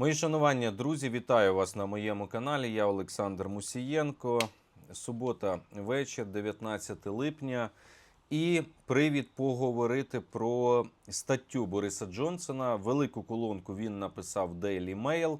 Мої шанування, друзі, вітаю вас на моєму каналі. Я Олександр Мусієнко. Субота вечір, 19 липня. І привід поговорити про статтю Бориса Джонсона. Велику колонку він написав в Daily Mail,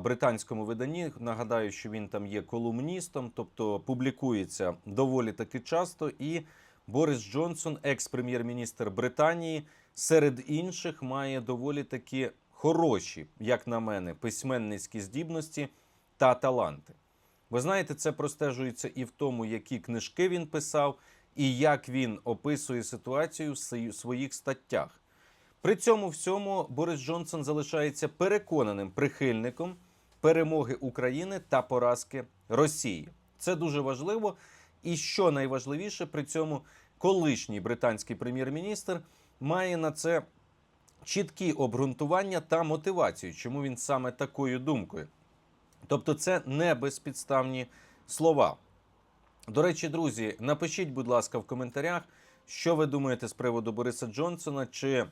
британському виданні. Нагадаю, що він там є колумністом, тобто публікується доволі таки часто. І Борис Джонсон, екс-прем'єр-міністр Британії, серед інших має доволі таки хороші, як на мене, письменницькі здібності та таланти. Ви знаєте, це простежується і в тому, які книжки він писав, і як він описує ситуацію в своїх статтях. При цьому всьому Борис Джонсон залишається переконаним прихильником перемоги України та поразки Росії. Це дуже важливо. І що найважливіше, при цьому колишній британський прем'єр-міністр має на це чіткі обґрунтування та мотивацію, чому він саме такою думкою. Тобто, це не безпідставні слова. До речі, друзі, напишіть, будь ласка, в коментарях, що ви думаєте з приводу Бориса Джонсона, чи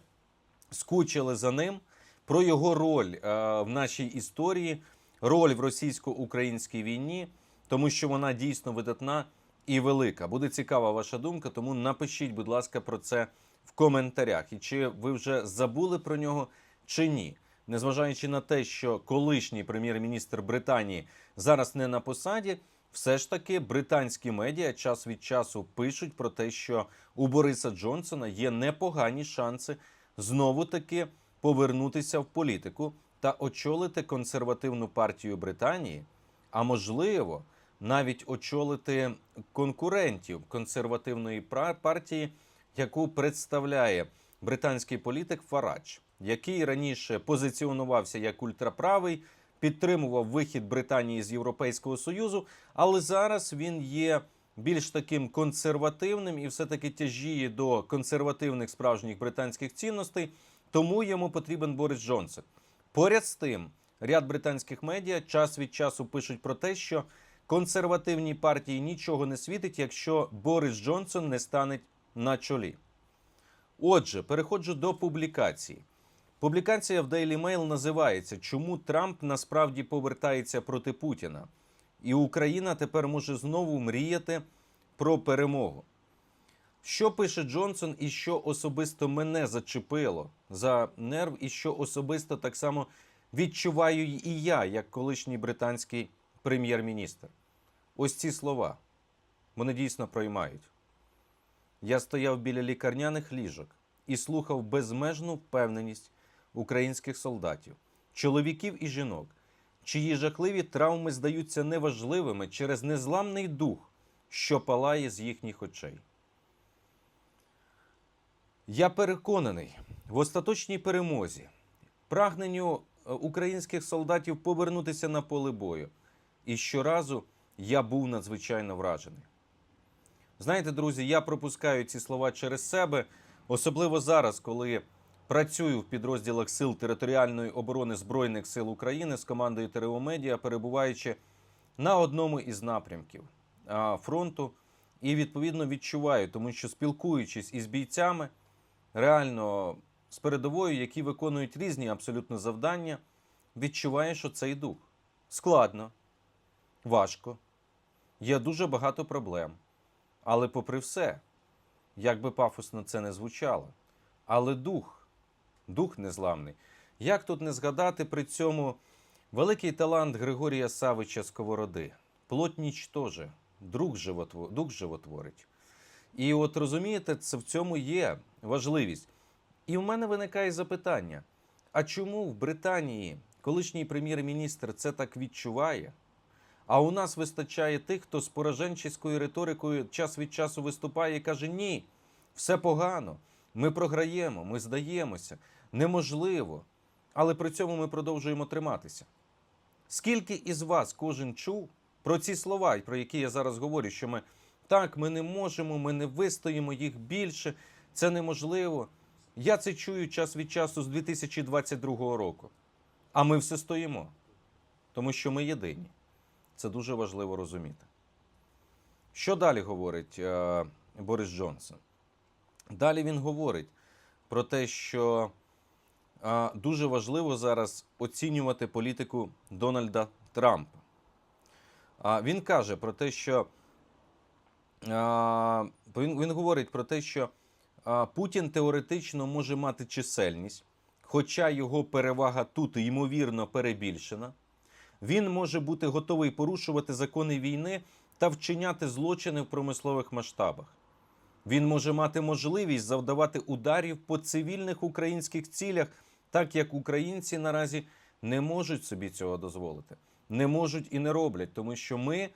скучили за ним про його роль е, в нашій історії, роль в російсько-українській війні, тому що вона дійсно видатна і велика. Буде цікава ваша думка, тому напишіть, будь ласка, про це в коментарях. І чи ви вже забули про нього, чи ні. Незважаючи на те, що колишній прем'єр-міністр Британії зараз не на посаді, все ж таки британські медіа час від часу пишуть про те, що у Бориса Джонсона є непогані шанси знову таки повернутися в політику та очолити консервативну партію Британії, а можливо, навіть очолити конкурентів консервативної партії, яку представляє британський політик Фарадж, який раніше позиціонувався як ультраправий, підтримував вихід Британії з Європейського Союзу, але зараз він є більш таким консервативним і все-таки тяжіє до консервативних справжніх британських цінностей, тому йому потрібен Борис Джонсон. Поряд з тим, ряд британських медіа час від часу пишуть про те, що консервативній партії нічого не світить, якщо Борис Джонсон не стане на чолі. Отже, переходжу до публікації. Публікація в Daily Mail називається Чому Трамп насправді повертається проти Путіна? І Україна тепер може знову мріяти про перемогу. Що пише Джонсон, і що особисто мене зачепило за нерв, і що особисто так само відчуваю і я, як колишній британський прем'єр-міністр. Ось ці слова. Вони дійсно проймають. Я стояв біля лікарняних ліжок і слухав безмежну впевненість українських солдатів, чоловіків і жінок, чиї жахливі травми здаються неважливими через незламний дух, що палає з їхніх очей. Я переконаний в остаточній перемозі, прагненню е, українських солдатів повернутися на поле бою. І щоразу я був надзвичайно вражений. Знаєте, друзі, я пропускаю ці слова через себе, особливо зараз, коли працюю в підрозділах Сил територіальної оборони Збройних сил України з командою ТРО Медіа, перебуваючи на одному із напрямків фронту, і відповідно відчуваю, тому що спілкуючись із бійцями, реально з передовою, які виконують різні абсолютно завдання, відчуваю, що цей дух. Складно, важко, є дуже багато проблем. Але попри все, як би пафосно це не звучало, але дух, дух незламний. Як тут не згадати при цьому великий талант Григорія Савича Сковороди? Дух, животво, дух животворить. І от розумієте, це в цьому є важливість. І в мене виникає запитання: а чому в Британії колишній прем'єр-міністр це так відчуває? А у нас вистачає тих, хто з пораженческою риторикою час від часу виступає і каже: ні, все погано, ми програємо, ми здаємося, неможливо. Але при цьому ми продовжуємо триматися. Скільки із вас кожен чув про ці слова, про які я зараз говорю, що ми так, ми не можемо, ми не вистоїмо їх більше, це неможливо. Я це чую час від часу з 2022 року. А ми все стоїмо, тому що ми єдині. Це дуже важливо розуміти. Що далі говорить е, Борис Джонсон? Далі він говорить про те, що а, дуже важливо зараз оцінювати політику Дональда Трампа. А, Він каже про те, що а, він, він говорить про те, що а, Путін теоретично може мати чисельність, хоча його перевага тут ймовірно перебільшена. Він може бути готовий порушувати закони війни та вчиняти злочини в промислових масштабах. Він може мати можливість завдавати ударів по цивільних українських цілях, так як українці наразі не можуть собі цього дозволити, не можуть і не роблять, тому що ми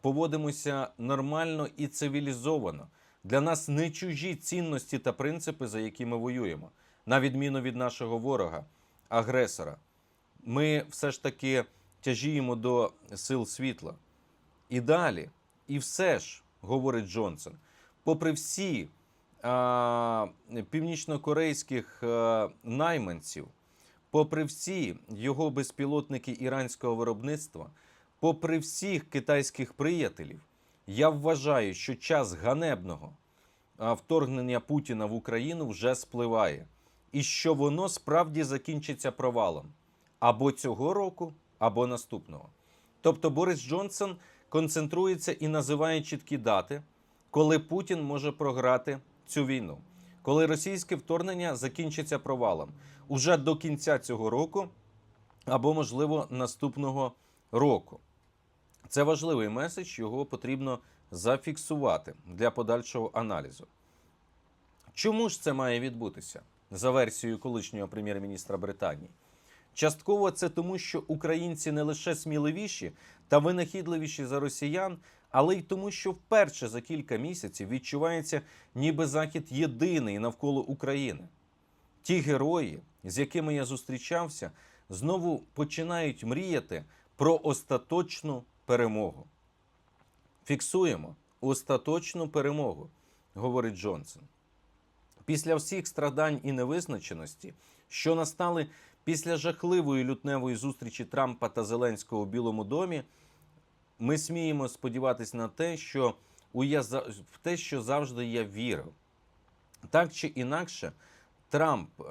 поводимося нормально і цивілізовано. Для нас не чужі цінності та принципи, за які ми воюємо, на відміну від нашого ворога, агресора. Ми все ж таки тяжіємо до сил світла. І далі, і все ж, говорить Джонсон, попри всі а, північнокорейських а, найманців, попри всі його безпілотники іранського виробництва, попри всіх китайських приятелів, я вважаю, що час ганебного вторгнення Путіна в Україну вже спливає, і що воно справді закінчиться провалом або цього року, або наступного. Тобто Борис Джонсон концентрується і називає чіткі дати, коли Путін може програти цю війну, коли російське вторгнення закінчиться провалом уже до кінця цього року, або, можливо, наступного року. Це важливий меседж, його потрібно зафіксувати для подальшого аналізу. Чому ж це має відбутися за версією колишнього прем'єр-міністра Британії? Частково це тому, що українці не лише сміливіші та винахідливіші за росіян, але й тому, що вперше за кілька місяців відчувається, ніби захід єдиний навколо України. Ті герої, з якими я зустрічався, знову починають мріяти про остаточну перемогу. Фіксуємо остаточну перемогу, говорить Джонсон. Після всіх страдань і невизначеності, що настали після жахливої лютневої зустрічі Трампа та Зеленського у Білому домі, ми сміємо сподіватися на те, що у я в те, що завжди я вірив. Так чи інакше, Трамп, е,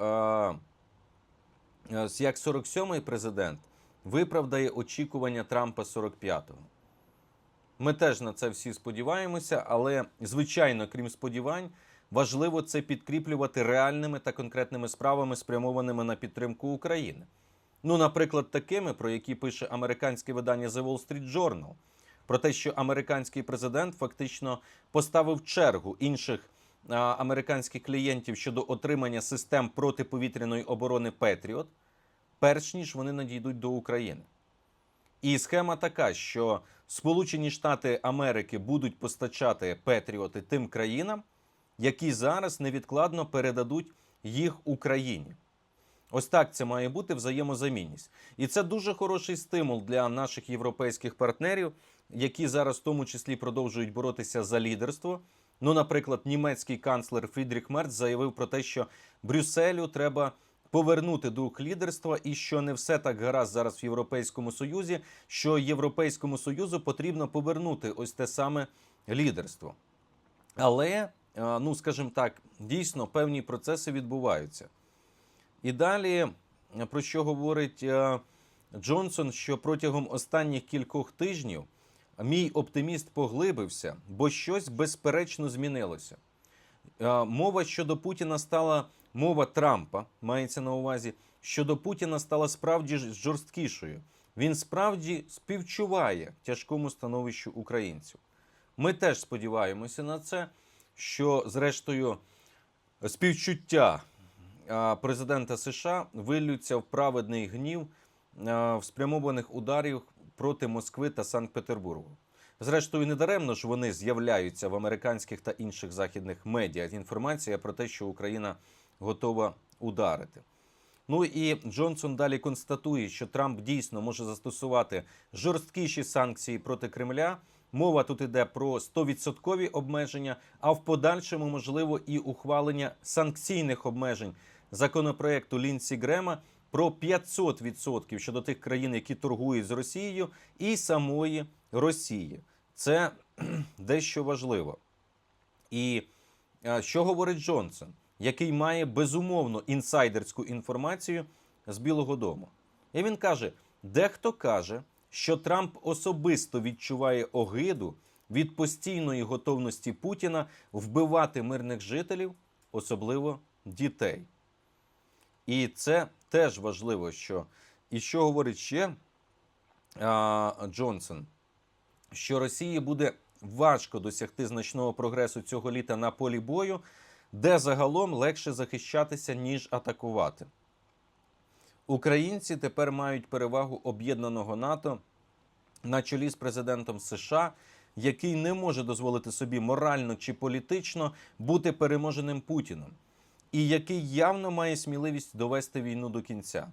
як 47-й президент, виправдає очікування Трампа 45-го. Ми теж на це всі сподіваємося, але, звичайно, крім сподівань, важливо це підкріплювати реальними та конкретними справами, спрямованими на підтримку України. Ну, наприклад, такими, про які пише американське видання The Wall Street Journal, про те, що американський президент фактично поставив чергу інших а, американських клієнтів щодо отримання систем протиповітряної оборони Петріот, перш ніж вони надійдуть до України. І схема така, що Сполучені Штати Америки будуть постачати Петріоти тим країнам, які зараз невідкладно передадуть їх Україні. Ось так це має бути взаємозамінність. І це дуже хороший стимул для наших європейських партнерів, які зараз в тому числі продовжують боротися за лідерство. Ну, наприклад, німецький канцлер Фрідріх Мерц заявив про те, що Брюсселю треба повернути дух лідерства, і що не все так гаразд зараз в Європейському Союзі, що Європейському Союзу потрібно повернути ось те саме лідерство. Але, ну скажімо так, дійсно певні процеси відбуваються. І далі, е, про що говорить е, Джонсон, що протягом останніх кількох тижнів мій оптиміст поглибився, бо щось безперечно змінилося. Е, Мова щодо Путіна стала мова Трампа, мається на увазі, щодо Путіна стала справді жорсткішою. Він справді співчуває тяжкому становищу українців. Ми теж сподіваємося на це, що, зрештою, співчуття президента США виллються в праведний гнів в спрямованих ударів проти Москви та Санкт-Петербургу. Зрештою, недаремно ж вони з'являються в американських та інших західних медіа. Інформація про те, що Україна готова ударити. Ну і Джонсон далі констатує, що Трамп дійсно може застосувати жорсткіші санкції проти Кремля. Мова тут іде про 100% обмеження, а в подальшому можливо і ухвалення санкційних обмежень законопроекту Лінсі Грема про 500% щодо тих країн, які торгують з Росією, і самої Росії. Це дещо важливо. І е, що говорить Джонсон? який має безумовно інсайдерську інформацію з Білого Дому. І він каже: дехто каже, що Трамп особисто відчуває огиду від постійної готовності Путіна вбивати мирних жителів, особливо дітей. І це теж важливо, що і що говорить ще а, Джонсон, що Росії буде важко досягти значного прогресу цього літа на полі бою, де загалом легше захищатися, ніж атакувати. Українці тепер мають перевагу об'єднаного НАТО на чолі з президентом США, який не може дозволити собі морально чи політично бути переможеним Путіним, і який явно має сміливість довести війну до кінця.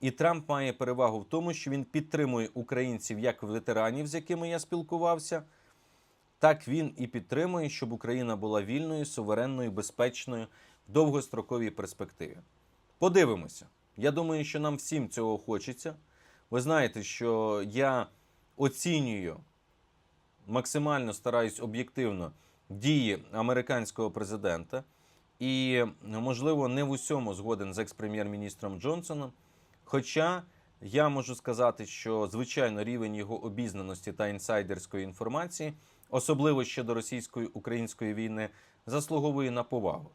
І Трамп має перевагу в тому, що він підтримує українців як ветеранів, з якими я спілкувався, так він і підтримує, щоб Україна була вільною, суверенною, безпечною в довгостроковій перспективі. Подивимося. Я думаю, що нам всім цього хочеться. Ви знаєте, що я оцінюю максимально стараюсь об'єктивно дії американського президента і, можливо, не в усьому згоден з екс-прем'єр-міністром Джонсоном. Хоча я можу сказати, що звичайно рівень його обізнаності та інсайдерської інформації, особливо щодо російсько-української війни, заслуговує на повагу.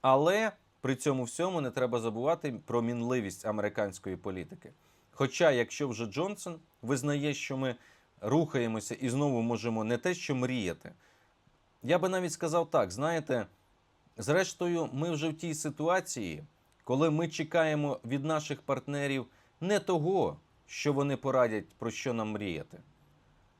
Але при цьому всьому не треба забувати про мінливість американської політики. Хоча, якщо вже Джонсон визнає, що ми рухаємося і знову можемо не те, що мріяти, я би навіть сказав так: знаєте, зрештою, ми вже в тій ситуації, коли ми чекаємо від наших партнерів не того, що вони порадять, про що нам мріяти,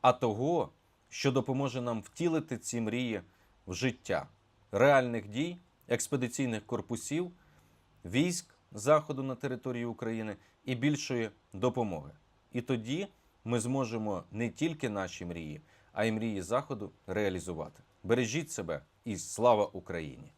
а того, що допоможе нам втілити ці мрії в життя реальних дій, експедиційних корпусів, військ Заходу на території України і більшої допомоги. І тоді ми зможемо не тільки наші мрії, а й мрії Заходу реалізувати. Бережіть себе і слава Україні!